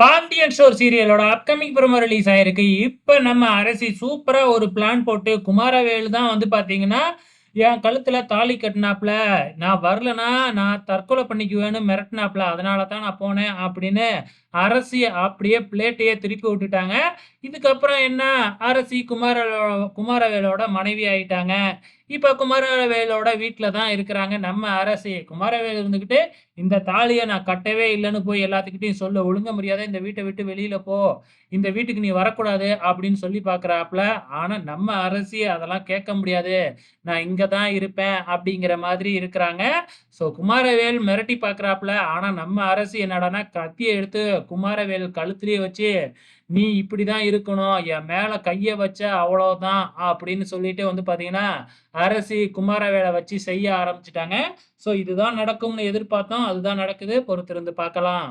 Pandian stores சீரியலோட upcoming promo release ஆயிருக்கு. இப்ப நம்ம அரசி சூப்பரா ஒரு பிளான் போட்டு குமாரவேல் தான் வந்து பார்த்தீங்கன்னா, என் கழுத்துல தாலி கட்டினாப்புல நான் வரலனா நான் தற்கொலை பண்ணிக்குவேன்னு மிரட்டினாப்புல அதனால தான் நான் போனேன் அப்படின்னு அரசி அப்படியே பிளேட்டையே திருப்பி விட்டுட்டாங்க. இதுக்கப்புறம் என்ன அரசி குமாரவேலோட குமாரவேலோட மனைவி ஆயிட்டாங்க. இப்போ குமாரவேலோட வீட்டில் தான் இருக்கிறாங்க நம்ம அரசி. குமாரவேல் இருந்துக்கிட்டு இந்த தாலியை நான் கட்டவே இல்லைன்னு போய் எல்லாத்துக்கிட்டையும் சொல்ல ஒழுங்க முடியாத இந்த வீட்டை விட்டு வெளியில் போ. இந்த வீட்டுக்கு நீ வரக்கூடாது அப்படின்னு சொல்லி பார்க்குறாப்புல ஆனால் நம்ம அரசி அதெல்லாம் கேட்க முடியாது. நான் இங்கே தான் இருப்பேன் அப்படிங்கிற மாதிரி இருக்கிறாங்க. ஸோ குமாரவேல் மிரட்டி பார்க்குறாப்புல ஆனால் நம்ம அரசி என்னடான்னா கத்தியை எடுத்து குமாரவேல் கழுத்திலேயே வச்சு, "நீ இப்படி தான் இருக்கணும். என் மேலே கையை வச்ச அவ்வளோதான்" அப்படின்னு சொல்லிட்டு வந்து பார்த்தீங்கன்னா, அரசி குமாரவேலை வச்சு செய்ய ஆரம்பிச்சிட்டாங்க ஸோ இதுதான் நடக்கும்னு எதிர்பார்த்தோம். அதுதான் நடக்குது. பொறுத்திருந்து பார்க்கலாம்.